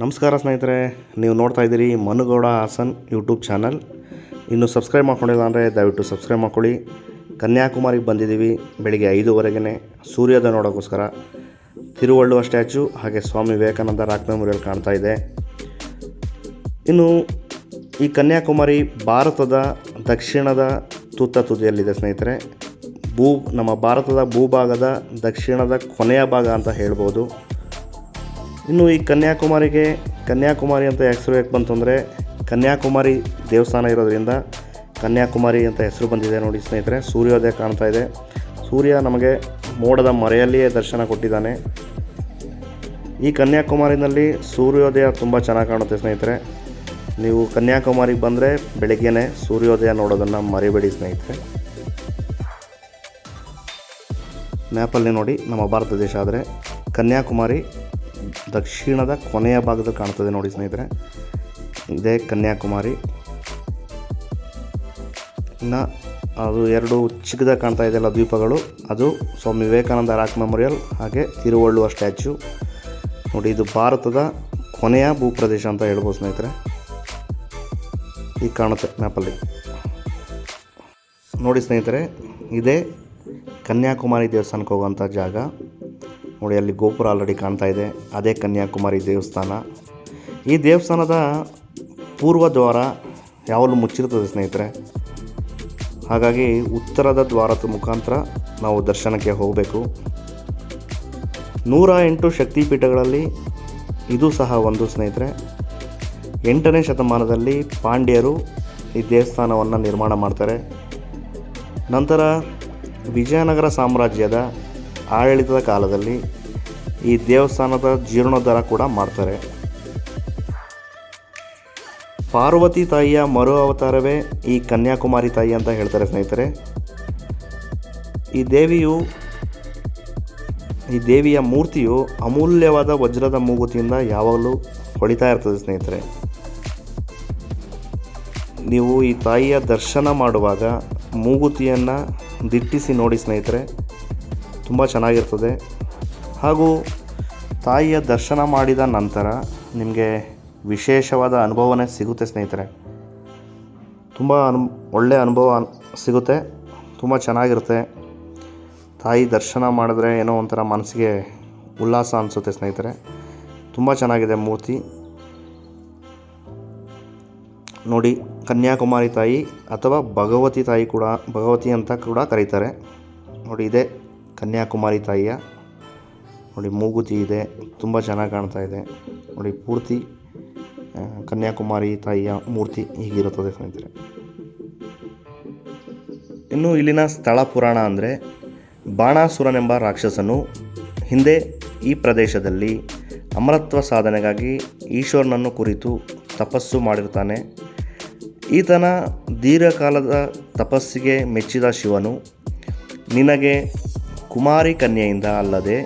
ನಮಸ್ಕಾರ ಸ್ನೇಹಿತರೆ, ನೀವು ನೋಡ್ತಾ ಇದ್ದೀರಿ ಮನುಗೌಡ ಹಾಸನ್ ಯೂಟ್ಯೂಬ್ ಚಾನಲ್. ಇನ್ನು ಸಬ್ಸ್ಕ್ರೈಬ್ ಮಾಡ್ಕೊಂಡಿಲ್ಲ ಅಂದರೆ ದಯವಿಟ್ಟು ಸಬ್ಸ್ಕ್ರೈಬ್ ಮಾಡ್ಕೊಳ್ಳಿ. ಕನ್ಯಾಕುಮಾರಿಗೆ ಬಂದಿದ್ದೀವಿ ಬೆಳಿಗ್ಗೆ ಐದುವರೆಗೆ ಸೂರ್ಯೋದಯ ನೋಡೋಕ್ಕೋಸ್ಕರ. ತಿರುವಳ್ಳುವ ಸ್ಟ್ಯಾಚು ಹಾಗೆ ಸ್ವಾಮಿ ವಿವೇಕಾನಂದ ರಾಕ್ ಮೆಮೋರಿಯಲ್ ಕಾಣ್ತಾ ಇದೆ. ಇನ್ನು ಈ ಕನ್ಯಾಕುಮಾರಿ ಭಾರತದ ದಕ್ಷಿಣದ ತುತ್ತ ತುದಿಯಲ್ಲಿದೆ ಸ್ನೇಹಿತರೆ. ಭೂ, ನಮ್ಮ ಭಾರತದ ಭೂಭಾಗದ ದಕ್ಷಿಣದ ಕೊನೆಯ ಭಾಗ ಅಂತ ಹೇಳ್ಬೋದು. ಇನ್ನು ಈ ಕನ್ಯಾಕುಮಾರಿಗೆ, ಕನ್ಯಾಕುಮಾರಿ ಅಂತ ಹೆಸರು ಯಾಕೆ ಬಂತು ಅಂದರೆ, ಕನ್ಯಾಕುಮಾರಿ ದೇವಸ್ಥಾನ ಇರೋದ್ರಿಂದ ಕನ್ಯಾಕುಮಾರಿ ಅಂತ ಹೆಸರು ಬಂದಿದೆ ನೋಡಿ ಸ್ನೇಹಿತರೆ, ಸೂರ್ಯೋದಯ ಕಾಣ್ತಾ ಇದೆ. ಸೂರ್ಯ ನಮಗೆ ಮೋಡದ ಮರೆಯಲ್ಲಿಯೇ ದರ್ಶನ ಕೊಟ್ಟಿದ್ದಾನೆ. ಈ ಕನ್ಯಾಕುಮಾರಿನಲ್ಲಿ ಸೂರ್ಯೋದಯ ತುಂಬ ಚೆನ್ನಾಗಿ ಕಾಣುತ್ತೆ ಸ್ನೇಹಿತರೆ. ನೀವು ಕನ್ಯಾಕುಮಾರಿಗೆ ಬಂದರೆ ಬೆಳಗ್ಗೆನೇ ಸೂರ್ಯೋದಯ ನೋಡೋದನ್ನು ಮರಿಬೇಡಿ ಸ್ನೇಹಿತರೆ. ಮ್ಯಾಪಲ್ಲಿ ನೋಡಿ ನಮ್ಮ ಭಾರತ ದೇಶ ಆದರೆ ಕನ್ಯಾಕುಮಾರಿ ದಕ್ಷಿಣದ ಕೊನೆಯ ಭಾಗದಲ್ಲಿ ಕಾಣ್ತದೆ ನೋಡಿ ಸ್ನೇಹಿತರೆ. ಇದೇ ಕನ್ಯಾಕುಮಾರಿ. ಇನ್ನು ಅದು ಎರಡು ಚಿಕ್ಕದಾಗಿ ಕಾಣ್ತಾ ಇದೆಯಲ್ಲ ದ್ವೀಪಗಳು. ಅದು ಸ್ವಾಮಿ ವಿವೇಕಾನಂದ ರಾಕ್ ಮೆಮೋರಿಯಲ್ ಹಾಗೆ ತಿರುವಳ್ಳುವ ಸ್ಟ್ಯಾಚ್ಯೂ. ನೋಡಿ, ಇದು ಭಾರತದ ಕೊನೆಯ ಭೂಪ್ರದೇಶ ಅಂತ ಹೇಳ್ಬೋದು ಸ್ನೇಹಿತರೆ. ಈಗ ಕಾಣುತ್ತೆ ಮ್ಯಾಪಲ್ಲಿ. ನೋಡಿ ಸ್ನೇಹಿತರೆ, ಇದೇ ಕನ್ಯಾಕುಮಾರಿ ದೇವಸ್ಥಾನಕ್ಕೆ ಹೋಗುವಂಥ ಜಾಗ. ನೋಡಿ, ಅಲ್ಲಿ ಗೋಪುರ ಆಲ್ರೆಡಿ ಕಾಣ್ತಾ ಇದೆ. ಅದೇ ಕನ್ಯಾಕುಮಾರಿ ದೇವಸ್ಥಾನ. ಈ ದೇವಸ್ಥಾನದ ಪೂರ್ವ ದ್ವಾರ ಯಾವಾಗಲೂ ಮುಚ್ಚಿರುತ್ತದೆ ಸ್ನೇಹಿತರೆ. ಹಾಗಾಗಿ ಉತ್ತರದ ದ್ವಾರದ ಮುಖಾಂತರ ನಾವು ದರ್ಶನಕ್ಕೆ ಹೋಗಬೇಕು. ನೂರ ಎಂಟು ಶಕ್ತಿಪೀಠಗಳಲ್ಲಿ ಇದು ಸಹ ಒಂದು ಸ್ನೇಹಿತರೆ. ಎಂಟನೇ ಶತಮಾನದಲ್ಲಿ ಪಾಂಡ್ಯರು ಈ ದೇವಸ್ಥಾನವನ್ನು ನಿರ್ಮಾಣ ಮಾಡ್ತಾರೆ. ನಂತರ ವಿಜಯನಗರ ಸಾಮ್ರಾಜ್ಯದ ಆಡಳಿತದ ಕಾಲದಲ್ಲಿ ಈ ದೇವಸ್ಥಾನದ ಜೀರ್ಣೋದ್ಧಾರ ಕೂಡ ಮಾಡ್ತಾರೆ. ಪಾರ್ವತಿ ತಾಯಿಯ ಮರು ಅವತಾರವೇ ಈ ಕನ್ಯಾಕುಮಾರಿ ತಾಯಿ ಅಂತ ಹೇಳ್ತಾರೆ ಸ್ನೇಹಿತರೆ. ಈ ದೇವಿಯು, ಈ ದೇವಿಯ ಮೂರ್ತಿಯು ಅಮೂಲ್ಯವಾದ ವಜ್ರದ ಮೂಗುತಿಯಿಂದ ಯಾವಾಗಲೂ ಹೊಳಿತಾ ಇರ್ತದೆ ಸ್ನೇಹಿತರೆ. ನೀವು ಈ ತಾಯಿಯ ದರ್ಶನ ಮಾಡುವಾಗ ಮೂಗುತಿಯನ್ನು ದಿಟ್ಟಿಸಿ ನೋಡಿ ಸ್ನೇಹಿತರೆ ತುಂಬ ಚೆನ್ನಾಗಿರ್ತದೆ. ಹಾಗೂ ತಾಯಿಯ ದರ್ಶನ ಮಾಡಿದ ನಂತರ ನಿಮಗೆ ವಿಶೇಷವಾದ ಅನುಭವನೇ ಸಿಗುತ್ತೆ ಸ್ನೇಹಿತರೆ. ತುಂಬ ಅನು ಒಳ್ಳೆಯ ಅನುಭವ ಸಿಗುತ್ತೆ. ತುಂಬ ಚೆನ್ನಾಗಿರುತ್ತೆ. ತಾಯಿ ದರ್ಶನ ಮಾಡಿದ್ರೆ ಏನೋ ಒಂಥರ ಮನಸ್ಸಿಗೆ ಉಲ್ಲಾಸ ಅನಿಸುತ್ತೆ ಸ್ನೇಹಿತರೆ. ತುಂಬ ಚೆನ್ನಾಗಿದೆ ಮೂರ್ತಿ. ನೋಡಿ, ಕನ್ಯಾಕುಮಾರಿ ತಾಯಿ ಅಥವಾ ಭಗವತಿ ತಾಯಿ ಕೂಡ, ಭಗವತಿ ಅಂತ ಕೂಡ ಕರೀತಾರೆ. ನೋಡಿ, ಇದೆ. ಕನ್ಯಾಕುಮಾರಿ ತಾಯಿಯ. ನೋಡಿ, ಮೂಗುತಿ ಇದೆ, ತುಂಬ ಚೆನ್ನಾಗಿ ಕಾಣ್ತಾ ಇದೆ. ನೋಡಿ, ಪೂರ್ತಿ ಕನ್ಯಾಕುಮಾರಿ ತಾಯಿಯ ಮೂರ್ತಿ ಹೀಗಿರುತ್ತದೆ ಸ್ನೇಹಿತರೆ. ಇನ್ನು ಇಲ್ಲಿನ ಸ್ಥಳ ಪುರಾಣ ಅಂದರೆ ಬಾಣಾಸುರನೆಂಬ ರಾಕ್ಷಸನು ಹಿಂದೆ ಈ ಪ್ರದೇಶದಲ್ಲಿ ಅಮರತ್ವ ಸಾಧನೆಗಾಗಿ ಈಶ್ವರನನ್ನು ಕುರಿತು ತಪಸ್ಸು ಮಾಡಿರ್ತಾನೆ ಈತನ ದೀರ್ಘಕಾಲದ ತಪಸ್ಸಿಗೆ ಮೆಚ್ಚಿದ ಶಿವನು, ನಿನಗೆ ಕುಮಾರಿ ಕನ್ಯೆಯಿಂದ ಅಲ್ಲದೆ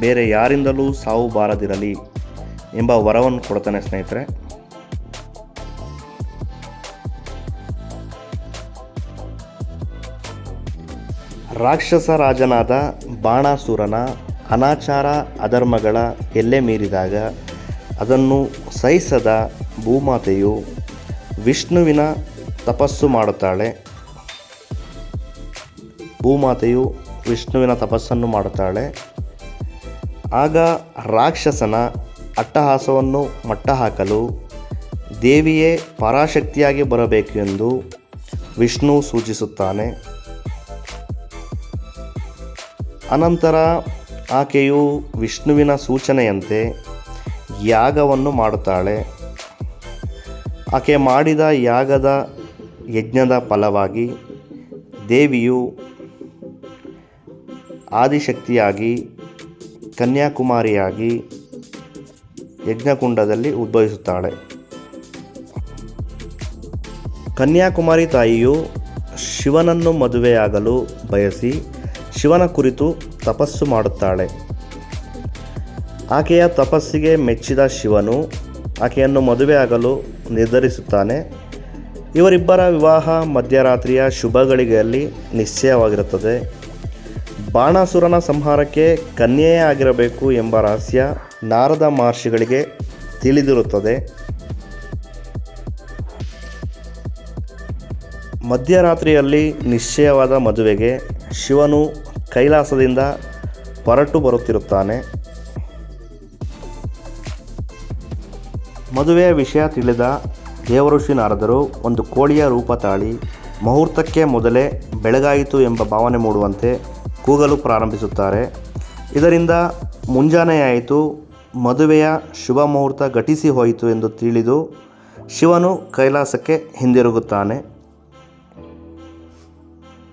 ಬೇರೆ ಯಾರಿಂದಲೂ ಸಾವು ಬಾರದಿರಲಿ ಎಂಬ ವರವನ್ನು ಕೊಡ್ತಾನೆ ಸ್ನೇಹಿತರೆ. ರಾಕ್ಷಸ ರಾಜನಾದ ಬಾಣಾಸುರನ ಅನಾಚಾರ ಅಧರ್ಮಗಳ ಎಲ್ಲೆ ಮೀರಿದಾಗ ಅದನ್ನು ಸಹಿಸದ ಭೂಮಾತೆಯು ವಿಷ್ಣುವಿನ ತಪಸ್ಸು ಮಾಡುತ್ತಾಳೆ. ಭೂಮಾತೆಯು ವಿಷ್ಣುವಿನ ತಪಸ್ಸನ್ನು ಮಾಡುತ್ತಾಳೆ. ಆಗ ರಾಕ್ಷಸನ ಅಟ್ಟಹಾಸವನ್ನು ಮಟ್ಟ ಹಾಕಲು ದೇವಿಯೇ ಪರಾಶಕ್ತಿಯಾಗಿ ಬರಬೇಕು ಎಂದು ವಿಷ್ಣು ಸೂಚಿಸುತ್ತಾನೆ. ಅನಂತರ ಆಕೆಯು ವಿಷ್ಣುವಿನ ಸೂಚನೆಯಂತೆ ಯಾಗವನ್ನು ಮಾಡುತ್ತಾಳೆ. ಆಕೆ ಮಾಡಿದ ಯಾಗದ ಯಜ್ಞದ ಫಲವಾಗಿ ದೇವಿಯು ಆದಿಶಕ್ತಿಯಾಗಿ, ಕನ್ಯಾಕುಮಾರಿಯಾಗಿ ಯಜ್ಞಕುಂಡದಲ್ಲಿ ಉದ್ಭವಿಸುತ್ತಾಳೆ. ಕನ್ಯಾಕುಮಾರಿ ತಾಯಿಯು ಶಿವನನ್ನು ಮದುವೆಯಾಗಲು ಬಯಸಿ ಶಿವನ ಕುರಿತು ತಪಸ್ಸು ಮಾಡುತ್ತಾಳೆ. ಆಕೆಯ ತಪಸ್ಸಿಗೆ ಮೆಚ್ಚಿದ ಶಿವನು ಆಕೆಯನ್ನು ಮದುವೆಯಾಗಲು ನಿರ್ಧರಿಸುತ್ತಾನೆ. ಇವರಿಬ್ಬರ ವಿವಾಹ ಮಧ್ಯರಾತ್ರಿಯ ಶುಭಗಳಿಗೆಯಲ್ಲಿ ನಿಶ್ಚಯವಾಗಿರುತ್ತದೆ. ಬಾಣಾಸುರನ ಸಂಹಾರಕ್ಕೆ ಕನ್ಯೆಯೇ ಆಗಿರಬೇಕು ಎಂಬ ರಹಸ್ಯ ನಾರದ ಮಹರ್ಷಿಗಳಿಗೆ ತಿಳಿದಿರುತ್ತದೆ. ಮಧ್ಯರಾತ್ರಿಯಲ್ಲಿ ನಿಶ್ಚಯವಾದ ಮದುವೆಗೆ ಶಿವನು ಕೈಲಾಸದಿಂದ ಹೊರಟು ಬರುತ್ತಿರುತ್ತಾನೆ. ಮದುವೆಯ ವಿಷಯ ತಿಳಿದ ದೇವಋಷಿ ನಾರದರು ಒಂದು ಕೋಳಿಯ ರೂಪ ತಾಳಿ ಮುಹೂರ್ತಕ್ಕೆ ಮೊದಲೇ ಬೆಳಗಾಯಿತು ಎಂಬ ಭಾವನೆ ಮೂಡುವಂತೆ ಕೂಗಲು ಪ್ರಾರಂಭಿಸುತ್ತಾರೆ. ಇದರಿಂದ ಮುಂಜಾನೆಯಾಯಿತು, ಮದುವೆಯ ಶುಭ ಮುಹೂರ್ತ ಘಟಿಸಿ ಹೋಯಿತು ಎಂದು ತಿಳಿದು ಶಿವನು ಕೈಲಾಸಕ್ಕೆ ಹಿಂದಿರುಗುತ್ತಾನೆ.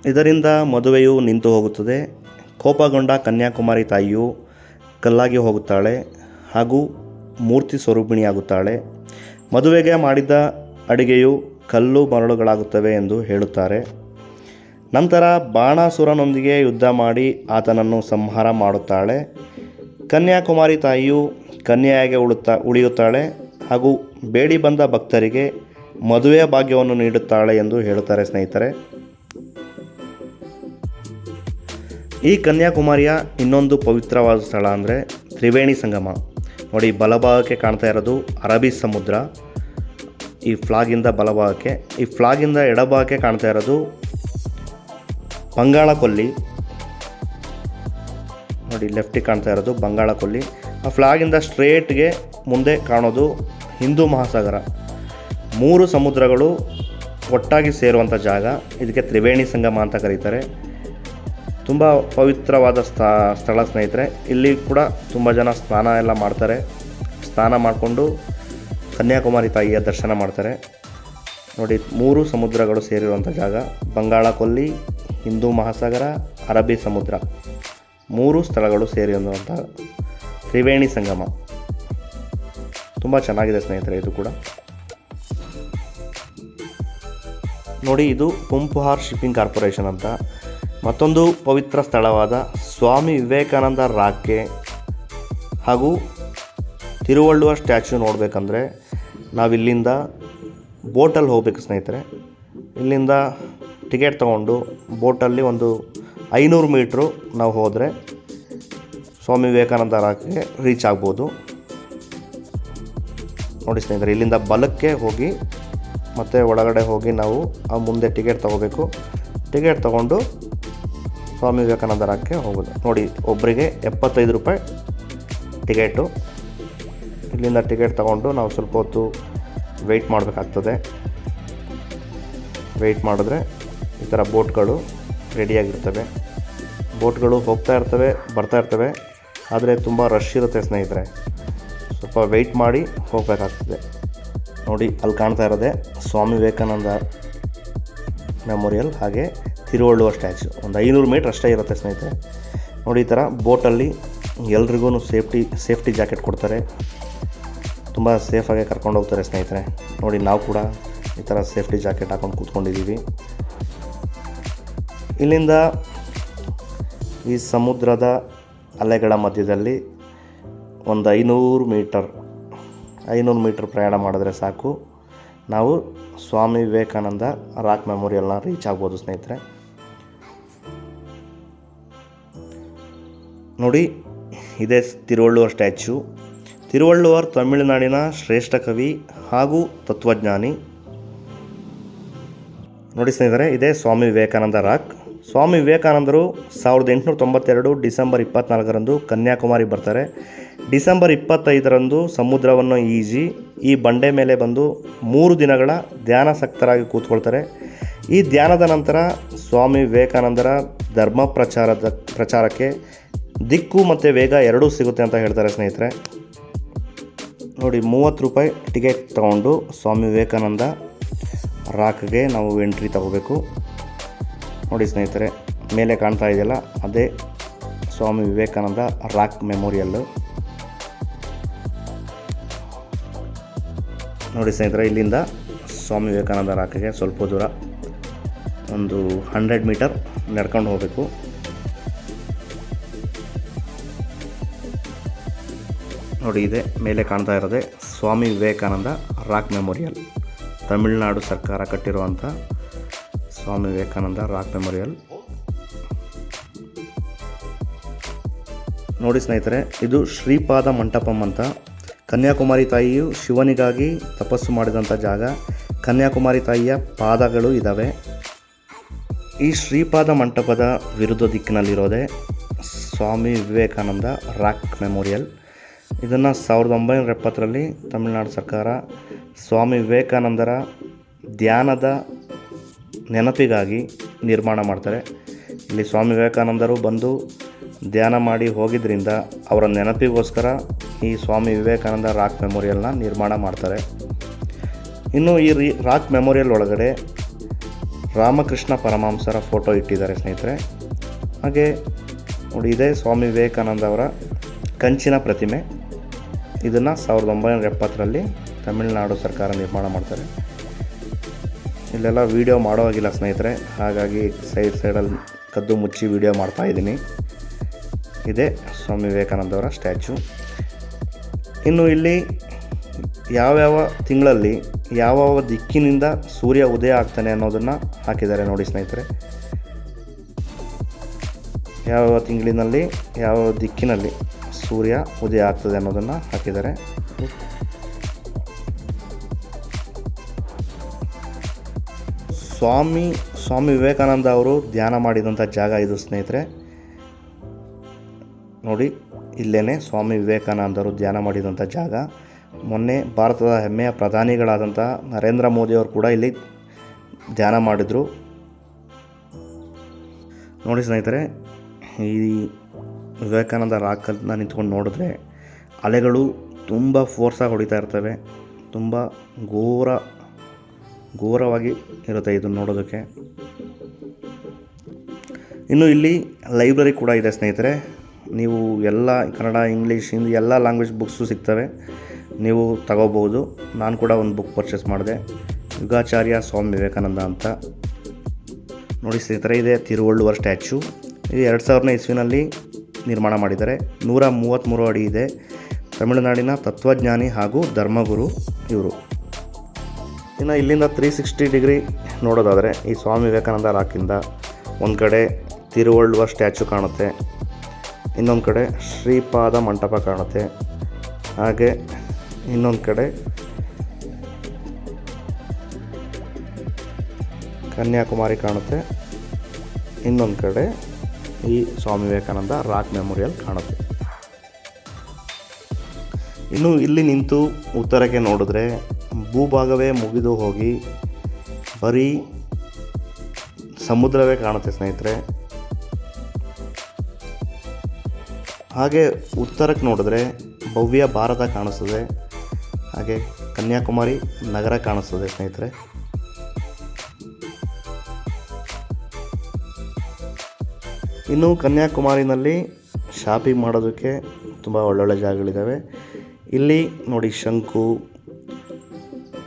ಇದರಿಂದ ಮದುವೆಯು ನಿಂತು ಹೋಗುತ್ತದೆ. ಕೋಪಗೊಂಡ ಕನ್ಯಾಕುಮಾರಿ ತಾಯಿಯು ಕಲ್ಲಾಗಿ ಹೋಗುತ್ತಾಳೆ ಹಾಗೂ ಮೂರ್ತಿ ಸ್ವರೂಪಿಣಿಯಾಗುತ್ತಾಳೆ. ಮದುವೆಗೆ ಮಾಡಿದ ಅಡಿಗೆಯು ಕಲ್ಲು ಮರಳುಗಳಾಗುತ್ತವೆ ಎಂದು ಹೇಳುತ್ತಾರೆ. ನಂತರ ಬಾಣಾಸುರನೊಂದಿಗೆ ಯುದ್ಧ ಮಾಡಿ ಆತನನ್ನು ಸಂಹಾರ ಮಾಡುತ್ತಾಳೆ. ಕನ್ಯಾಕುಮಾರಿ ತಾಯಿಯು ಕನ್ಯೆಯಾಗಿ ಉಳುತ್ತಾ, ಉಳಿಯುತ್ತಾಳೆ ಹಾಗೂ ಬೇಡಿ ಬಂದ ಭಕ್ತರಿಗೆ ಮದುವೆಯ ಭಾಗ್ಯವನ್ನು ನೀಡುತ್ತಾಳೆ ಎಂದು ಹೇಳುತ್ತಾರೆ ಸ್ನೇಹಿತರೆ. ಈ ಕನ್ಯಾಕುಮಾರಿಯ ಇನ್ನೊಂದು ಪವಿತ್ರವಾದ ಸ್ಥಳ ಅಂದರೆ ತ್ರಿವೇಣಿ ಸಂಗಮ. ನೋಡಿ, ಬಲಭಾಗಕ್ಕೆ ಕಾಣ್ತಾ ಇರೋದು ಅರಬ್ಬಿ ಸಮುದ್ರ. ಈ ಫ್ಲಾಗಿಂದ ಬಲಭಾಗಕ್ಕೆ, ಈ ಫ್ಲಾಗಿಂದ ಎಡಭಾಗಕ್ಕೆ ಕಾಣ್ತಾ ಇರೋದು ಬಂಗಾಳ ಕೊಲ್ಲಿ ನೋಡಿ ಲೆಫ್ಟಿಗೆ ಕಾಣ್ತಾ ಇರೋದು ಬಂಗಾಳ ಕೊಲ್ಲಿ ಆ ಫ್ಲಾಗಿಂದ ಸ್ಟ್ರೇಟ್ಗೆ ಮುಂದೆ ಕಾಣೋದು ಹಿಂದೂ ಮಹಾಸಾಗರ. ಮೂರು ಸಮುದ್ರಗಳು ಒಟ್ಟಾಗಿ ಸೇರುವಂಥ ಜಾಗ. ಇದಕ್ಕೆ ತ್ರಿವೇಣಿ ಸಂಗಮ ಅಂತ ಕರೀತಾರೆ. ತುಂಬ ಪವಿತ್ರವಾದ ಸ್ಥ, ಸ್ಥಳ ಸ್ನೇಹಿತರೆ, ಇಲ್ಲಿ ಕೂಡ ತುಂಬ ಜನ ಸ್ನಾನ ಎಲ್ಲ ಮಾಡ್ತಾರೆ. ಸ್ನಾನ ಮಾಡಿಕೊಂಡು ಕನ್ಯಾಕುಮಾರಿ ತಾಯಿಯ ದರ್ಶನ ಮಾಡ್ತಾರೆ. ನೋಡಿ, ಮೂರು ಸಮುದ್ರಗಳು ಸೇರಿರುವಂಥ ಜಾಗ. ಬಂಗಾಳ ಕೊಲ್ಲಿ ಹಿಂದೂ ಮಹಾಸಾಗರ, ಅರಬ್ಬಿ ಸಮುದ್ರ ಮೂರು ಸ್ಥಳಗಳು ಸೇರಿರುವಂಥ ತ್ರಿವೇಣಿ ಸಂಗಮ. ತುಂಬ ಚೆನ್ನಾಗಿದೆ ಸ್ನೇಹಿತರೆ ಇದು ಕೂಡ. ನೋಡಿ, ಇದು ಪುಂಪುಹಾರ್ ಶಿಪ್ಪಿಂಗ್ ಕಾರ್ಪೊರೇಷನ್ ಅಂತ. ಮತ್ತೊಂದು ಪವಿತ್ರ ಸ್ಥಳವಾದ ಸ್ವಾಮಿ ವಿವೇಕಾನಂದ ರಾಕೆ ಹಾಗೂ ತಿರುವಳ್ಳುವ ಸ್ಟ್ಯಾಚ್ಯೂ ನೋಡಬೇಕಂದ್ರೆ ನಾವಿಲ್ಲಿಂದ ಬೋಟಲ್ಲಿ ಹೋಗ್ಬೇಕು ಸ್ನೇಹಿತರೆ. ಇಲ್ಲಿಂದ ಟಿಕೆಟ್ ತೊಗೊಂಡು ಬೋಟಲ್ಲಿ ಒಂದು ಐನೂರು ಮೀಟ್ರು ನಾವು ಹೋದರೆ ಸ್ವಾಮಿ ವಿವೇಕಾನಂದ ರಾಕ್ಗೆ ರೀಚ್ ಆಗ್ಬೋದು. ನೋಡಿ ಸ್ನೇಹಿತರೆ, ಇಲ್ಲಿಂದ ಬಲಕ್ಕೆ ಹೋಗಿ ಮತ್ತು ಒಳಗಡೆ ಹೋಗಿ ನಾವು ಆ ಮುಂದೆ ಟಿಕೆಟ್ ತೊಗೋಬೇಕು. ಟಿಕೆಟ್ ತೊಗೊಂಡು ಸ್ವಾಮಿ ವಿವೇಕಾನಂದ ರಾಕ್ಗೆ ಹೋಗೋದು. ನೋಡಿ ಒಬ್ಬರಿಗೆ ಎಪ್ಪತ್ತೈದು ರೂಪಾಯಿ ಟಿಕೆಟು. ಇಲ್ಲಿಂದ ಟಿಕೆಟ್ ತೊಗೊಂಡು ನಾವು ಸ್ವಲ್ಪ ಹೊತ್ತು ವೆಯ್ಟ್ ಮಾಡಬೇಕಾಗ್ತದೆ. ವೆಯ್ಟ್ ಮಾಡಿದ್ರೆ ಈ ಥರ ಬೋಟ್ಗಳು ರೆಡಿಯಾಗಿರ್ತವೆ. ಬೋಟ್ಗಳು ಹೋಗ್ತಾ ಇರ್ತವೆ, ಬರ್ತಾ ಇರ್ತವೆ. ಆದರೆ ತುಂಬ ರಶ್ ಇರುತ್ತೆ ಸ್ನೇಹಿತರೆ. ಸ್ವಲ್ಪ ವೆಯ್ಟ್ ಮಾಡಿ ಹೋಗಬೇಕಾಗ್ತದೆ. ನೋಡಿ, ಅಲ್ಲಿ ಕಾಣ್ತಾ ಇರೋದೆ ಸ್ವಾಮಿ ವಿವೇಕಾನಂದ ಮೆಮೋರಿಯಲ್ ಹಾಗೆ ತಿರುವಳ್ಳುವ ಸ್ಟ್ಯಾಚು ಒಂದು ಐನೂರು ಮೀಟ್ರ್ ಅಷ್ಟೇ ಇರುತ್ತೆ ಸ್ನೇಹಿತರೆ. ನೋಡಿ, ಈ ಥರ ಬೋಟಲ್ಲಿ ಎಲ್ರಿಗೂ ಸೇಫ್ಟಿ ಸೇಫ್ಟಿ ಜಾಕೆಟ್ ಕೊಡ್ತಾರೆ. ತುಂಬ ಸೇಫಾಗಿ ಕರ್ಕೊಂಡು ಹೋಗ್ತಾರೆ ಸ್ನೇಹಿತರೆ. ನೋಡಿ, ನಾವು ಕೂಡ ಈ ಥರ ಸೇಫ್ಟಿ ಜಾಕೆಟ್ ಹಾಕೊಂಡು ಕೂತ್ಕೊಂಡಿದ್ದೀವಿ. ಇಲ್ಲಿಂದ ಈ ಸಮುದ್ರದ ಅಲೆಗಳ ಮಧ್ಯದಲ್ಲಿ ಒಂದು ಐನೂರು ಮೀಟರ್ ಐನೂರು ಮೀಟರ್ ಪ್ರಯಾಣ ಮಾಡಿದ್ರೆ ಸಾಕು. ನಾವು ಸ್ವಾಮಿ ವಿವೇಕಾನಂದ ರಾಕ್ ಮೆಮೋರಿಯಲ್ನ ರೀಚ್ ಆಗ್ಬೋದು ಸ್ನೇಹಿತರೆ. ನೋಡಿ, ಇದೇ ತಿರುವಳ್ಳುವರ್ ಸ್ಟ್ಯಾಚ್ಯೂ. ತಿರುವಳ್ಳುವರ್ ತಮಿಳುನಾಡಿನ ಶ್ರೇಷ್ಠ ಕವಿ ಹಾಗೂ ತತ್ವಜ್ಞಾನಿ. ನೋಡಿ ಸ್ನೇಹಿತರೆ, ಇದೇ ಸ್ವಾಮಿ ವಿವೇಕಾನಂದ ರಾಕ್. ಸ್ವಾಮಿ ವಿವೇಕಾನಂದರು ಸಾವಿರದ ಎಂಟುನೂರ ತೊಂಬತ್ತೆರಡು ಡಿಸೆಂಬರ್ ಇಪ್ಪತ್ನಾಲ್ಕರಂದು ಕನ್ಯಾಕುಮಾರಿ ಬರ್ತಾರೆ. ಡಿಸೆಂಬರ್ ಇಪ್ಪತ್ತೈದರಂದು ಸಮುದ್ರವನ್ನು ಈಜಿ, ಈ ಬಂಡೆ ಮೇಲೆ ಬಂದು ಮೂರು ದಿನಗಳ ಧ್ಯಾನಾಸಕ್ತರಾಗಿ ಕೂತ್ಕೊಳ್ತಾರೆ. ಈ ಧ್ಯಾನದ ನಂತರ ಸ್ವಾಮಿ ವಿವೇಕಾನಂದರ ಧರ್ಮ ಪ್ರಚಾರದ ಪ್ರಚಾರಕ್ಕೆ ದಿಕ್ಕು ಮತ್ತು ವೇಗ ಎರಡೂ ಸಿಗುತ್ತೆ ಅಂತ ಹೇಳ್ತಾರೆ ಸ್ನೇಹಿತರೆ. ನೋಡಿ, ಮೂವತ್ತು ರೂಪಾಯಿ ಟಿಕೆಟ್ ತಗೊಂಡು ಸ್ವಾಮಿ ವಿವೇಕಾನಂದ ರಾಕ್ಗೆ ನಾವು ಎಂಟ್ರಿ ತಗೋಬೇಕು. ನೋಡಿ ಸ್ನೇಹಿತರೆ, ಮೇಲೆ ಕಾಣ್ತಾ ಇದೆಯಲ್ಲ, ಅದೇ ಸ್ವಾಮಿ ವಿವೇಕಾನಂದ ರಾಕ್ ಮೆಮೋರಿಯಲ್ಲು ನೋಡಿ ಸ್ನೇಹಿತರೆ, ಇಲ್ಲಿಂದ ಸ್ವಾಮಿ ವಿವೇಕಾನಂದ ರಾಕ್ಗೆ ಸ್ವಲ್ಪ ದೂರ ಒಂದು ಹಂಡ್ರೆಡ್ ಮೀಟರ್ ನಡ್ಕೊಂಡು ಹೋಗಬೇಕು. ನೋಡಿ, ಇದೆ ಮೇಲೆ ಕಾಣ್ತಾ ಇರೋದೆ ಸ್ವಾಮಿ ವಿವೇಕಾನಂದ ರಾಕ್ ಮೆಮೋರಿಯಲ್. ತಮಿಳುನಾಡು ಸರ್ಕಾರ ಕಟ್ಟಿರುವಂಥ ಸ್ವಾಮಿ ವಿವೇಕಾನಂದ ರಾಕ್ ಮೆಮೋರಿಯಲ್. ನೋಡಿ ಸ್ನೇಹಿತರೆ, ಇದು ಶ್ರೀಪಾದ ಮಂಟಪಂ ಅಂತ. ಕನ್ಯಾಕುಮಾರಿ ತಾಯಿಯು ಶಿವನಿಗಾಗಿ ತಪಸ್ಸು ಮಾಡಿದಂಥ ಜಾಗ. ಕನ್ಯಾಕುಮಾರಿ ತಾಯಿಯ ಪಾದಗಳು ಇದ್ದಾವೆ ಈ ಶ್ರೀಪಾದ ಮಂಟಪದ ವಿರುದ್ಧ ದಿಕ್ಕಿನಲ್ಲಿರೋದೆ ಸ್ವಾಮಿ ವಿವೇಕಾನಂದ ರಾಕ್ ಮೆಮೋರಿಯಲ್. ಇದನ್ನು ಸಾವಿರದ ಒಂಬೈನೂರ ಎಪ್ಪತ್ತರಲ್ಲಿ ತಮಿಳುನಾಡು ಸರ್ಕಾರ ಸ್ವಾಮಿ ವಿವೇಕಾನಂದರ ಧ್ಯಾನದ ನೆನಪಿಗಾಗಿ ನಿರ್ಮಾಣ ಮಾಡ್ತಾರೆ. ಇಲ್ಲಿ ಸ್ವಾಮಿ ವಿವೇಕಾನಂದರು ಬಂದು ಧ್ಯಾನ ಮಾಡಿ ಹೋಗಿದ್ದರಿಂದ ಅವರ ನೆನಪಿಗೋಸ್ಕರ ಈ ಸ್ವಾಮಿ ವಿವೇಕಾನಂದ ರಾಕ್ ಮೆಮೋರಿಯಲ್ನ ನಿರ್ಮಾಣ ಮಾಡ್ತಾರೆ. ಇನ್ನು ಈ ರೀ, ರಾಕ್ ಮೆಮೋರಿಯಲ್ ಒಳಗಡೆ ರಾಮಕೃಷ್ಣ ಪರಮಹಂಸರ ಫೋಟೋ ಇಟ್ಟಿದ್ದಾರೆ ಸ್ನೇಹಿತರೆ. ಹಾಗೆ ನೋಡಿ, ಇದೇ ಸ್ವಾಮಿ ವಿವೇಕಾನಂದ ಅವರ ಕಂಚಿನ ಪ್ರತಿಮೆ. ಇದನ್ನು ಸಾವಿರದ ಒಂಬೈನೂರ ಎಪ್ಪತ್ತರಲ್ಲಿ ತಮಿಳುನಾಡು ಸರ್ಕಾರ ನಿರ್ಮಾಣ ಮಾಡ್ತಾರೆ. ಇಲ್ಲೆಲ್ಲ ವೀಡಿಯೋ ಮಾಡೋ ಹಾಗಿಲ್ಲ ಸ್ನೇಹಿತರೆ. ಹಾಗಾಗಿ ಸೈಡ್ ಸೈಡಲ್ಲಿ ಕದ್ದು ಮುಚ್ಚಿ ವೀಡಿಯೋ ಮಾಡ್ತಾ ಇದ್ದೀನಿ. ಇದೇ ಸ್ವಾಮಿ ವಿವೇಕಾನಂದವರ ಸ್ಟ್ಯಾಚು ಇನ್ನು ಇಲ್ಲಿ ಯಾವ್ಯಾವ ತಿಂಗಳಲ್ಲಿ ಯಾವ್ಯಾವ ದಿಕ್ಕಿನಿಂದ ಸೂರ್ಯ ಉದಯ ಆಗ್ತಾನೆ ಅನ್ನೋದನ್ನು ಹಾಕಿದ್ದಾರೆ ನೋಡಿ ಸ್ನೇಹಿತರೆ. ಯಾವ್ಯಾವ ತಿಂಗಳಿನಲ್ಲಿ, ಯಾವ ದಿಕ್ಕಿನಲ್ಲಿ ಸೂರ್ಯ ಉದಯ ಆಗ್ತದೆ ಅನ್ನೋದನ್ನು ಹಾಕಿದ್ದಾರೆ. ಸ್ವಾಮಿ ಸ್ವಾಮಿ ವಿವೇಕಾನಂದ ಅವರು ಧ್ಯಾನ ಮಾಡಿದಂಥ ಜಾಗ ಇದು, ಸ್ನೇಹಿತರೆ. ನೋಡಿ ಇಲ್ಲೇ ಸ್ವಾಮಿ ವಿವೇಕಾನಂದರು ಧ್ಯಾನ ಮಾಡಿದಂಥ ಜಾಗ. ಮೊನ್ನೆ ಭಾರತದ ಹೆಮ್ಮೆಯ ಪ್ರಧಾನಿಗಳಾದಂಥ ನರೇಂದ್ರ ಮೋದಿಯವರು ಕೂಡ ಇಲ್ಲಿ ಧ್ಯಾನ ಮಾಡಿದರು. ನೋಡಿ, ಸ್ನೇಹಿತರೆ, ಈ ವಿವೇಕಾನಂದ ರಾಕನ್ನ ನಿಂತ್ಕೊಂಡು ನೋಡಿದ್ರೆ ಅಲೆಗಳು ತುಂಬ ಫೋರ್ಸಾಗಿ ಹೊಡಿತಾ ಇರ್ತವೆ. ತುಂಬ ಘೋರ ಘೋರವಾಗಿ ಇರುತ್ತೆ ಇದು ನೋಡೋದಕ್ಕೆ. ಇನ್ನು ಇಲ್ಲಿ ಲೈಬ್ರರಿ ಕೂಡ ಇದೆ ಸ್ನೇಹಿತರೆ. ನೀವು ಎಲ್ಲ ಕನ್ನಡ, ಇಂಗ್ಲೀಷ್, ಹಿಂದಿ ಎಲ್ಲ ಲ್ಯಾಂಗ್ವೇಜ್ ಬುಕ್ಸು ಸಿಗ್ತವೆ. ನೀವು ತಗೋಬೋದು ನಾನು ಕೂಡ ಒಂದು ಬುಕ್ ಪರ್ಚೇಸ್ ಮಾಡಿದೆ. ಯುಗಾಚಾರ್ಯ ಸ್ವಾಮಿ ವಿವೇಕಾನಂದ ಅಂತ. ನೋಡಿ ಸ್ನೇಹಿತರೆ, ಇದೆ ತಿರುವಳ್ಳುವರ್ ಸ್ಟ್ಯಾಚು ಇದು ಎರಡು ಸಾವಿರನೇ ಇಸ್ವಿನಲ್ಲಿ ನಿರ್ಮಾಣ ಮಾಡಿದ್ದಾರೆ. ನೂರ ಮೂವತ್ತ್ಮೂರು ಅಡಿ ಇದೆ. ತಮಿಳುನಾಡಿನ ತತ್ವಜ್ಞಾನಿ ಹಾಗೂ ಧರ್ಮಗುರು ಇವರು. ಇನ್ನು ಇಲ್ಲಿಂದ ತ್ರೀ ಸಿಕ್ಸ್ಟಿ ಡಿಗ್ರಿ ನೋಡೋದಾದರೆ ಈ ಸ್ವಾಮಿ ವಿವೇಕಾನಂದ ರಾಕಿಂದ ಒಂದು ಕಡೆ ತಿರುವಳ್ಳುವ ಸ್ಟ್ಯಾಚು ಕಾಣುತ್ತೆ. ಇನ್ನೊಂದು ಕಡೆ ಶ್ರೀಪಾದ ಮಂಟಪ ಕಾಣುತ್ತೆ. ಹಾಗೆ ಇನ್ನೊಂದು ಕಡೆ ಕನ್ಯಾಕುಮಾರಿ ಕಾಣುತ್ತೆ. ಇನ್ನೊಂದು ಕಡೆ ಈ ಸ್ವಾಮಿ ವಿವೇಕಾನಂದ ರಾಕ್ ಮೆಮೋರಿಯಲ್ ಕಾಣುತ್ತೆ. ಇನ್ನು ಇಲ್ಲಿ ನಿಂತು ಉತ್ತರಕ್ಕೆ ನೋಡಿದ್ರೆ ಭೂಭಾಗವೇ ಮುಗಿದು ಹೋಗಿ ಬರೀ ಸಮುದ್ರವೇ ಕಾಣುತ್ತೆ ಸ್ನೇಹಿತರೆ. ಹಾಗೆ ಉತ್ತರಕ್ಕೆ ನೋಡಿದ್ರೆ ಭವ್ಯ ಭಾರತ ಕಾಣಿಸ್ತದೆ. ಹಾಗೆ ಕನ್ಯಾಕುಮಾರಿ ನಗರ ಕಾಣಿಸ್ತದೆ ಸ್ನೇಹಿತರೆ. ಇನ್ನು ಕನ್ಯಾಕುಮಾರಿನಲ್ಲಿ ಶಾಪಿಂಗ್ ಮಾಡೋದಕ್ಕೆ ತುಂಬ ಒಳ್ಳೊಳ್ಳೆ ಜಾಗಗಳಿದ್ದಾವೆ ಇಲ್ಲಿ ನೋಡಿ ಶಂಕು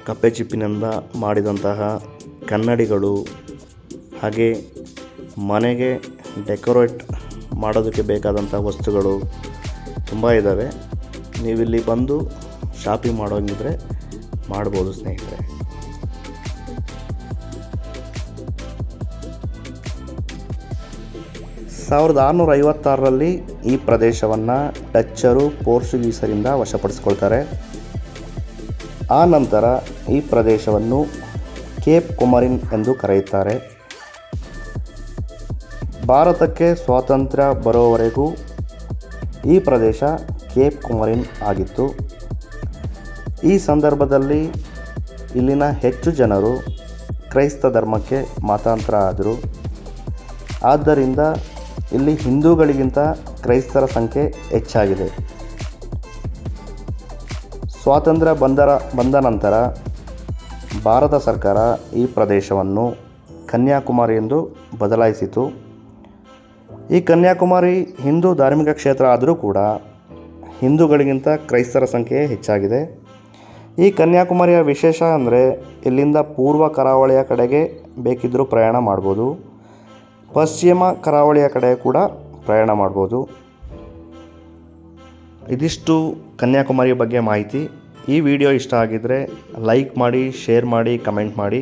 ಕಪ್ಪೆ ಚಿಪ್ಪಿನಿಂದ ಮಾಡಿದಂತಹ ಕನ್ನಡಿಗಳು ಹಾಗೆ ಮನೆಗೆ ಡೆಕೋರೇಟ್ ಮಾಡೋದಕ್ಕೆ ಬೇಕಾದಂಥ ವಸ್ತುಗಳು ತುಂಬ ಇದ್ದಾವೆ. ನೀವಿಲ್ಲಿ ಬಂದು ಶಾಪಿಂಗ್ ಮಾಡೋಂಗಿದ್ರೆ ಮಾಡ್ಬೋದು ಸ್ನೇಹಿತರೆ. ಸಾವಿರದ ಆರುನೂರ ಐವತ್ತಾರರಲ್ಲಿ ಈ ಪ್ರದೇಶವನ್ನು ಡಚ್ಚರು ಪೋರ್ಚುಗೀಸರಿಂದ ವಶಪಡಿಸ್ಕೊಳ್ತಾರೆ. ಆ ನಂತರ ಈ ಪ್ರದೇಶವನ್ನು ಕೇಪ್ ಕುಮರಿನ್ ಎಂದು ಕರೆಯುತ್ತಾರೆ. ಭಾರತಕ್ಕೆ ಸ್ವಾತಂತ್ರ್ಯ ಬರೋವರೆಗೂ ಈ ಪ್ರದೇಶ ಕೇಪ್ ಕುಮರಿನ್ ಆಗಿತ್ತು. ಈ ಸಂದರ್ಭದಲ್ಲಿ ಇಲ್ಲಿನ ಹೆಚ್ಚು ಜನರು ಕ್ರೈಸ್ತ ಧರ್ಮಕ್ಕೆ ಮತಾಂತರ ಆದರು. ಆದ್ದರಿಂದ ಇಲ್ಲಿ ಹಿಂದೂಗಳಿಗಿಂತ ಕ್ರೈಸ್ತರ ಸಂಖ್ಯೆ ಹೆಚ್ಚಾಗಿದೆ. ಸ್ವಾತಂತ್ರ್ಯ ಬಂದರ, ಬಂದ ನಂತರ ಭಾರತ ಸರ್ಕಾರ ಈ ಪ್ರದೇಶವನ್ನು ಕನ್ಯಾಕುಮಾರಿ ಎಂದು ಬದಲಾಯಿಸಿತು. ಈ ಕನ್ಯಾಕುಮಾರಿ ಹಿಂದೂ ಧಾರ್ಮಿಕ ಕ್ಷೇತ್ರ ಆದರೂ ಕೂಡ ಹಿಂದೂಗಳಿಗಿಂತ ಕ್ರೈಸ್ತರ ಸಂಖ್ಯೆ ಹೆಚ್ಚಾಗಿದೆ. ಈ ಕನ್ಯಾಕುಮಾರಿಯ ವಿಶೇಷ ಅಂದರೆ ಇಲ್ಲಿಂದ ಪೂರ್ವ ಕರಾವಳಿಯ ಕಡೆಗೆ ಬೇಕಿದ್ದರೂ ಪ್ರಯಾಣ ಮಾಡ್ಬೋದು. ಪಶ್ಚಿಮ ಕರಾವಳಿಯ ಕಡೆ ಕೂಡ ಪ್ರಯಾಣ ಮಾಡ್ಬೋದು. ಇದಿಷ್ಟು ಕನ್ಯಾಕುಮಾರಿ ಬಗ್ಗೆ ಮಾಹಿತಿ. ಈ ವಿಡಿಯೋ ಇಷ್ಟ ಆಗಿದ್ದರೆ ಲೈಕ್ ಮಾಡಿ, ಶೇರ್ ಮಾಡಿ, ಕಮೆಂಟ್ ಮಾಡಿ.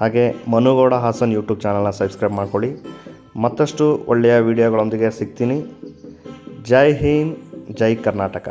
ಹಾಗೆ ಮನುಗೌಡ ಹಾಸನ್ ಯೂಟ್ಯೂಬ್ ಚಾನಲ್ನ ಸಬ್ಸ್ಕ್ರೈಬ್ ಮಾಡ್ಕೊಳ್ಳಿ. ಮತ್ತಷ್ಟು ಒಳ್ಳೆಯ ವಿಡಿಯೋಗಳೊಂದಿಗೆ ಸಿಗ್ತೀನಿ. ಜೈ ಹಿಂದ್, ಜೈ ಕರ್ನಾಟಕ.